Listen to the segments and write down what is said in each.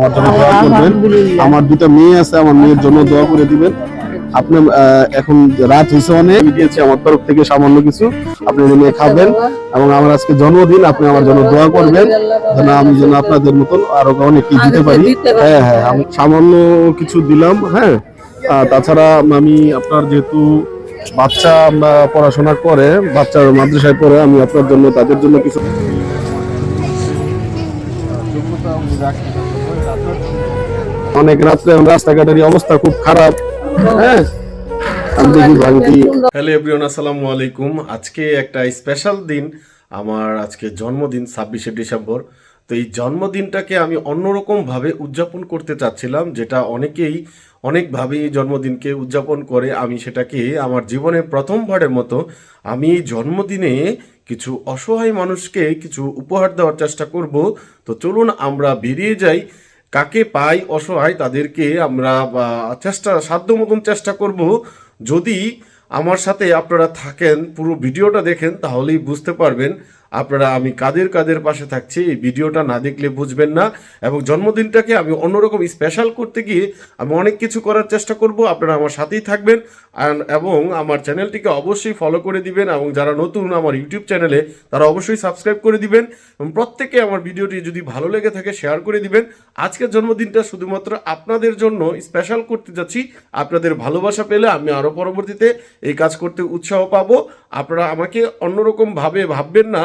আমার জন্য দোয়া করবেন। আমার দুটো মেয়ে আছে আমার মেয়ের জন্য দোয়া করে দিবেন। আপনি এখন রাত হয়েছে অনেক। দিয়েছি আমার তরফ থেকে সামান্য কিছু। আপনি নিয়ে খাবেন। এবং আমার আজকে জন্মদিন আপনি আমার জন্য দোয়া করবেন। যেন আমি যেন আপনাদের মতন আরও অনেক কি দিতে পারি। হ্যাঁ হ্যাঁ আমি সামান্য কিছু দিলাম হ্যাঁ। তাছাড়া আমি আপনার যেহেতু বাচ্চা বা পড়াশোনা করে বাচ্চার মাদ্রাসায় পড়ে আমি আপনার জন্য তাদের জন্য কিছু অনেক রাত্রে রাস্তাঘাটের অবস্থা খুব খারাপ। হ্যাঁ? হ্যালো এভরিওয়ান, আসসালামু আলাইকুম। আজকে একটা স্পেশাল দিন, আমার আজকে জন্মদিন, ছাব্বিশে ডিসেম্বর। তো এই জন্মদিনটাকে আমি অন্যরকমভাবে উদযাপন করতে চাচ্ছিলাম, যেটা অনেকেই অনেকভাবে এই জন্মদিনকে উদযাপন করে। আমি সেটাকে আমার জীবনের প্রথমবারের মতো আমি জন্মদিনে কিছু অসহায় মানুষকে কিছু উপহার দেওয়ার চেষ্টা করব। তো চলুন আমরা বেরিয়ে যাই। কাকে পাই অসহায় তাদেরকে আমরা চেষ্টা, সাধ্য মতন চেষ্টা করব। যদি আমার সাথে আপনারা থাকেন, পুরো ভিডিওটা দেখেন, তাহলেই বুঝতে পারবেন আপনারা, আমি কাদের কাদের পাশে থাকছি, এই ভিডিওটা না দেখলে বুঝবেন না। এবং জন্মদিনটাকে আমি অন্যরকম স্পেশাল করতে গিয়ে আমি অনেক কিছু করার চেষ্টা করব। আপনারা আমার সাথেই থাকবেন। এবং আমার চ্যানেলটিকে অবশ্যই ফলো করে দিবেন। এবং যারা নতুন আমার ইউটিউব চ্যানেলে তারা অবশ্যই সাবস্ক্রাইব করে দিবেন। এবং প্রত্যেকে আমার ভিডিওটি যদি ভালো লেগে থাকে শেয়ার করে দিবেন। আজকের জন্মদিনটা শুধুমাত্র আপনাদের জন্য স্পেশাল করতে যাচ্ছি। আপনাদের ভালোবাসা পেলে আমি আরও পরবর্তীতে এই কাজ করতে উৎসাহ পাবো। আপনারা আমাকে অন্যরকমভাবে ভাববেন না।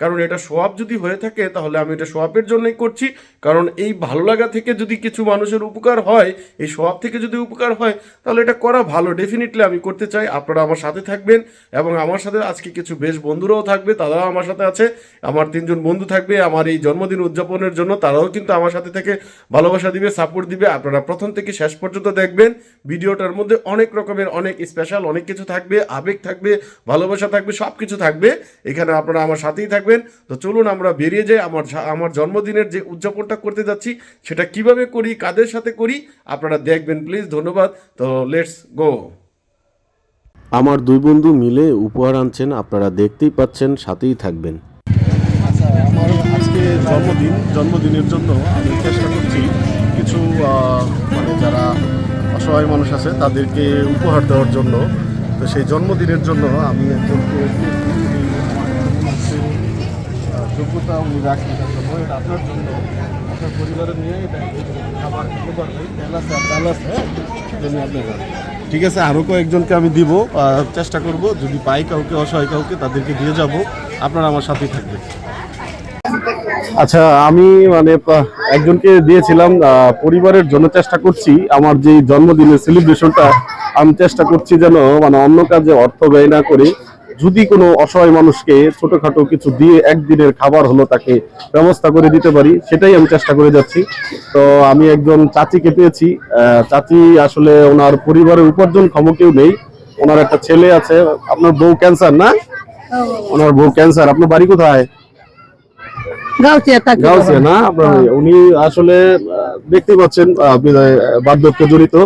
কারণ এটা সোয়াব যদি হয়ে থাকে, তাহলে আমি এটা সোয়াবের জন্যই করছি। কারণ এই ভালো লাগা থেকে যদি কিছু মানুষের উপকার হয়, এই সোয়াব থেকে যদি উপকার হয়, তাহলে এটা করা ভালো। ডেফিনেটলি আমি করতে চাই। আপনারা আমার সাথে থাকবেন এবং আমার সাথে আজকে কিছু বেশ বন্ধুরাও থাকবে, তারাও আমার সাথে আছে। আমার তিনজন বন্ধু থাকবে, আমার এই জন্মদিন উদযাপনের জন্য তারাও কিন্তু আমার সাথে থেকে ভালোবাসা দিবে সাপোর্ট দিবে। আপনারা প্রথম থেকে শেষ পর্যন্ত দেখবেন, ভিডিওটার মধ্যে অনেক রকমের, অনেক স্পেশাল অনেক কিছু থাকবে, আবেগ থাকবে, ভালোবাসা থাকবে সব কিছু থাকবে। এখানে আপনারা আমার সাথেই থাকবেন। তো চলুন আমরা বেরিয়ে যাই। আমার আমার জন্মদিনের যে উদযাপনটা করতে যাচ্ছি সেটা কীভাবে করি কাদের সাথে করি আপনারা দেখবেন প্লিজ ধন্যবাদ। তো লেটস গো আমার দুই বন্ধু মিলে উপহার আনছেন আপনারা দেখতেই পাচ্ছেন সাথেই থাকবেন। আচ্ছা আমার আজকে জন্মদিন জন্মদিনের জন্য আমি চেষ্টা করছি কিছু আহ, মানে যারা অসহায় মানুষ আছে তাদেরকে উপহার দেওয়ার জন্য। তো সেই জন্মদিনের জন্য আমি একজনকে যোগ্যতা উনি রাখি তার জন্য। এটা আপনার জন্য। আপনার পরিবারে নিয়ে এটা খাবার খেতে পারবেন তেল আছে আর ডাল আছে হ্যাঁ? নিয়ে আপনি ঠিক আছে আরও কয়েকজনকে আমি দিব। চেষ্টা করব যদি পাই কাউকে অসহায় কাউকে তাদেরকে দিয়ে যাব। আপনারা আমার সাথেই থাকবেন। আচ্ছা আমি মানে একজনকে দিয়েছিলাম পরিবারের জন্য চেষ্টা করছি। আমার যে জন্মদিনের সেলিব্রেশনটা আমি চেষ্টা করছি যেন মানে অন্য কাজে অর্থ ব্যয় না করে যদি কোনো অসহায় মানুষকে ছোটখাটো কিছু দিয়ে একদিনের খাবার হলো তাকে ব্যবস্থা করে দিতে পারি সেটাই আমি চেষ্টা করে যাচ্ছি। তো আমি একজন চাচিকে পেয়েছি। চাচি আসলে ওনার পরিবারের উপার্জন ক্ষম কেউ নেই। ওনার একটা ছেলে আছে আপনার বউ ক্যান্সার না? ওনার বউ ক্যান্সার আপনার বাড়ি কোথায়? গাউসিয়া না? আপনার উনি আসলে দেখতে পাচ্ছেন বার্ধক্য জড়িত।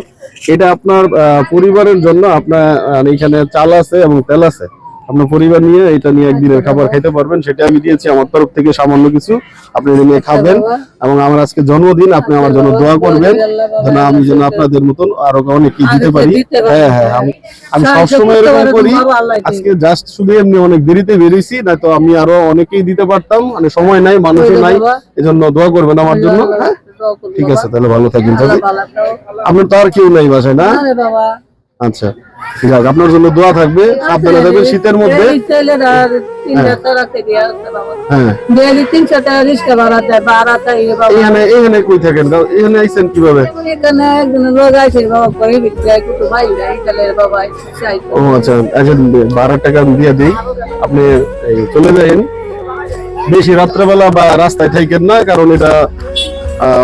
এটা আপনার পরিবারের জন্য আপনার এখানে চাল আছে এবং তেল আছে। আপনার পরিবার নিয়ে এটা নিয়ে একদিনের খাবার খাইতে পারবেন সেটা আমি দিয়েছি। আমার তরফ থেকে সামান্য কিছু আপনি এটা নিয়ে খাবেন এবং আমার আজকে জন্মদিন আপনি আমার জন্য দোয়া করবেন যেন আমি যেন আপনাদের মতন আরও অনেক কি দিতে পারি। হ্যাঁ হ্যাঁ আমি আমি সবসময় এরকম করি। আজকে জাস্ট শুধু এমনি অনেক দেরিতে বেরিয়েছি না তো আমি আরও অনেকেই দিতে পারতাম মানে সময় নাই মানুষও নাই এজন্য দোয়া করবেন আমার জন্য হ্যাঁ? ঠিক আছে তাহলে ভালো থাকবেন আপনার তো আর কেউ নাই বাসায় না? আচ্ছা। আছে আপনার জন্য দোয়া থাকবে। সাবধানে থাকবেন শীতের মধ্যে হ্যাঁ। এখানে এখানে কই থাকেন? এখানে আইছেন কীভাবে? ও আচ্ছা আচ্ছা বারো টাকা দিয়ে দিই। আপনি চলে যাবেন বেশি রাত্রেবেলা বা রাস্তায় থাকেন না কারণ এটা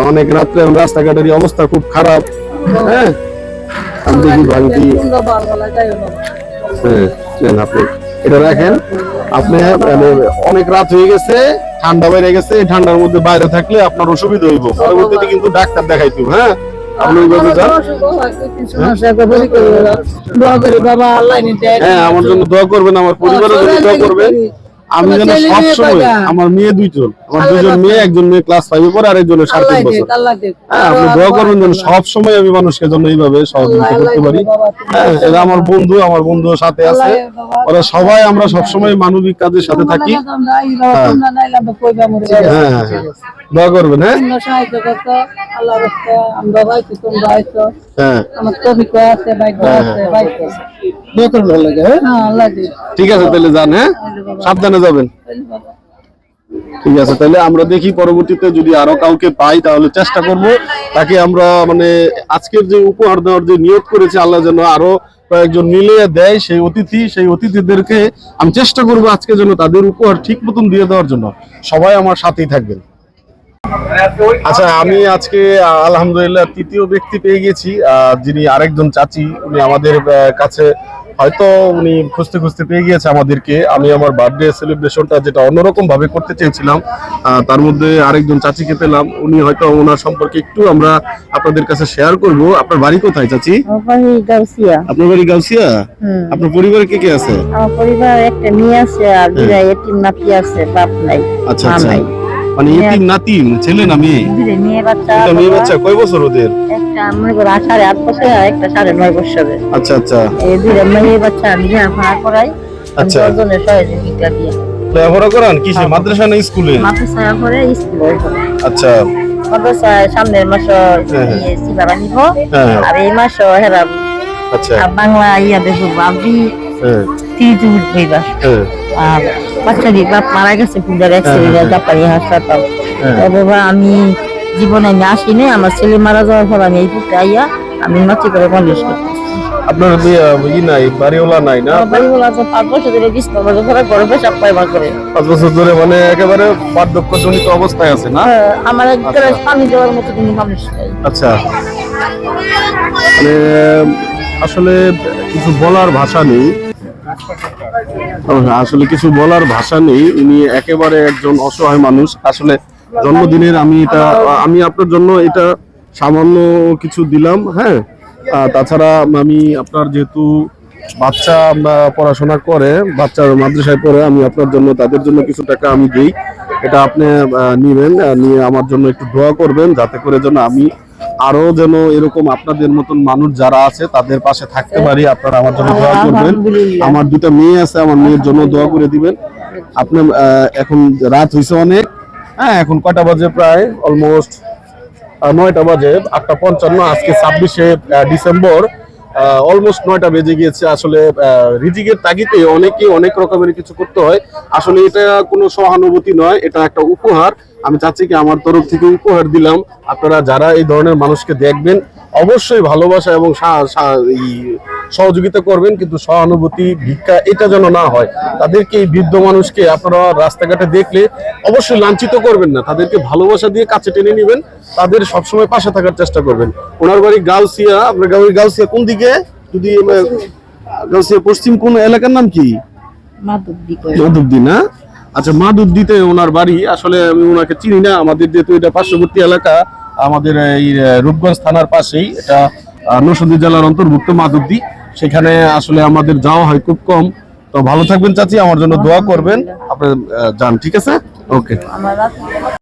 অনেক রাত্রে রাস্তাঘাটের অবস্থা খুব খারাপ। হ্যাঁ? হ্যাঁ আপনি। এটা রাখেন আপনি মানে অনেক রাত হয়ে গেছে ঠান্ডা বেড়ে গেছে ঠান্ডার মধ্যে বাইরে থাকলে আপনার অসুবিধা হইব। পরবর্তীতে কিন্তু ডাক্তার দেখাইতো হ্যাঁ? আপনি ওইভাবে যান। নিতে হ্যাঁ আমার জন্য দোয়া করবেন আমার পরিবারের জন্য দোয়া করবেন। আমি যেন সব সময় আমার মেয়ে দুইজন। আমার দুজন মেয়ে একজন মেয়ে ক্লাস ফাইভে পড়ে আর একজনের সাড়ে তিন বছর। হ্যাঁ আপনি দোয়া করবেন যেন সব সময় আমি মানুষকে জন্য এইভাবে সহযোগিতা করতে পারি। হ্যাঁ এরা আমার বন্ধু আমার বন্ধু সাথে আছে। ওরা সবাই আমরা সবসময় মানবিক কাজের সাথে থাকি। হ্যাঁ। হ্যাঁ হ্যাঁ। দোয়া করবেন হ্যাঁ। হ্যাঁ। দোয়া করবেন হ্যাঁ? হ্যাঁ। ঠিক আছে তাহলে যান হ্যাঁ? সাবধানে যাবেন। ঠিক আছে, তাহলে আমরা দেখি পরবর্তীতে যদি আরও কাউকে পাই তাহলে চেষ্টা করব। তাকে আমরা মানে আজকের যে উপহার দেওয়ার যে নিয়োগ করেছে, আল্লাহ যেন আরও কয়েকজন মিলিয়ে দেয় সেই অতিথি, সেই অতিথিদেরকে আমি চেষ্টা করব আজকে যেন তাদের উপহার ঠিক মতন দিয়ে দেওয়ার জন্য। সবাই আমার সাথেই থাকবেন। আচ্ছা আমি আজকে, আলহামদুলিল্লাহ, তৃতীয় ব্যক্তি পেয়ে গেছি। যিনি আরেকজন চাচি, উনি আমাদের কাছে হয়তো উনি খুঁজতে খুঁজতে পেয়ে গিয়েছে আমাদেরকে। আমি আমার বার্থডে সেলিব্রেশনটা যেটা অন্যরকম ভাবে করতে চেয়েছিলাম তার মধ্যে আরেকজন চাচিকে পেলাম। উনি হয়তো ওনার সম্পর্কে একটু আমরা আপনাদের কাছে শেয়ার করব। আপনার বাড়ি কোথায় চাচি? আপনার বাড়ি গাউসিয়া? আপনার পরিবারে কে কে আছে? আমার পরিবার একটা মেয়ে আছে আর দুটা এতিম নাতি আছে বাপ নাই আচ্ছা আচ্ছা। মানে এতিম নাতিম ছেলে না মেয়ে? মেয়ে বাচ্চা এটা মেয়ে বাচ্চা কয় বছর ওদের? একটা মনে করো সাড়ে আট বছর আর একটা সাড়ে নয় বছরের আচ্ছা আচ্ছা। এই দুটো মেয়ে বাচ্চা আমি লেখাপড়া করাই আচ্ছা। দশজনের সহযোগিতা দিয়ে। লেখাপড়া করান কিসে? মাদ্রাসা না স্কুলে? মাদ্রাসায় পরে স্কুলে আচ্ছা। মাদ্রাসায় সামনের মাস হ্যাঁ। হ্যাঁ। আর এই মাস হেরা আচ্ছা। বাংলা ইয়া হ্যাঁ। হইবা। হ্যাঁ বাচ্চারই বাপ মারা গেছে ফুলের অ্যাক্সিডেন্টে জাপানি হাসপাতাল। হ্যাঁ। বাবা আমি জীবনে আমি আসিনি আমার ছেলে মারা যাওয়ার পর আমি এই পুকুরে আইয়া আমি মাটি করে কলেজ করতেছি। আপনার ই নাই বাড়িওয়ালা নাই না আমার বাড়ি বলা পাঁচ বছর ধরে বিশ বছর ধরে ঘরে পেশাব পাইবার করে। পাঁচ বছর ধরে মানে একেবারে অবস্থায় আছে না? হ্যাঁ, আমার এক পানি দেওয়ার মতো কোনো মানুষ নেই। আচ্ছা। মানে আসলে কিছু বলার ভাষা নেই। আসলে কিছু বলার ভাষা নেই। উনি একেবারে একজন অসহায় মানুষ। আসলে জন্মদিনের আমি এটা, আমি আপনার জন্য এটা সামান্য কিছু দিলাম হ্যাঁ। তাছাড়া আমি আপনার যেহেতু বাচ্চা পড়াশোনা করে, বাচ্চার মাদ্রাসায় পড়ে, আমি আপনার জন্য, তাদের জন্য কিছু টাকা আমি দিই। এটা আপনি নেবেন নিয়ে আমার জন্য একটু দোয়া করবেন, যাতে করে যেন আমি আরও যেন এরকম আপনাদের মতন মানুষ যারা আছে তাদের পাশে থাকতে পারি। আপনারা আমার জন্য দোয়া করবেন। আমার দুটা মেয়ে আছে আমার মেয়ের জন্য দোয়া করে দিবেন। আপনি এখন রাত হয়েছে অনেক। হ্যাঁ এখন কয়টা বাজে প্রায়? অলমোস্ট নয়টা বাজে আটটা পঞ্চান্ন। আজকে ছাব্বিশে ডিসেম্বর। অলমোস্ট নয়টা বেজে গিয়েছে। আসলে রিজিকের তাগিতে অনেকে অনেক রকমের কিছু করতে হয়। আসলে এটা কোনো সহানুভূতি নয় এটা একটা উপহার। আমি চাচ্ছি কি আমার তরফ থেকে উপহার দিলাম। আপনারা যারা এই ধরনের মানুষকে দেখবেন অবশ্যই ভালোবাসা এবং সহযোগিতা করবেন কিন্তু সহানুভূতি ভিক্ষা এটা যেন না হয়। তাদেরকে এই বৃদ্ধ মানুষকে আপনারা রাস্তাঘাটে দেখলে অবশ্যই লাঞ্ছিত করবেন না। তাদেরকে ভালোবাসা দিয়ে কাছে টেনে নেবেন তাদের সবসময় পাশে থাকার চেষ্টা করবেন। ওনার বাড়ি গাউসিয়া। আপনার বাড়ি গাউসিয়া কোন দিকে? যদি গাউসিয়া পশ্চিম কোন এলাকার নাম কি? মাধবদী না? আচ্ছা মাধবদীতে ওনার বাড়ি আসলে আমি ওনাকে চিনি না আমাদের যেহেতু এটা পার্শ্ববর্তী এলাকা আমাদের এই রূপগঞ্জ থানার পাশেই এটা নসদী নরসিংদী জেলার অন্তর্ভুক্ত মাদুদ্দি। সেখানে আসলে আমাদের যাওয়া হয় খুব কম। তো ভালো থাকবেন চাচি আমার জন্য দোয়া করবেন। আপনার যান ঠিক আছে? ওকে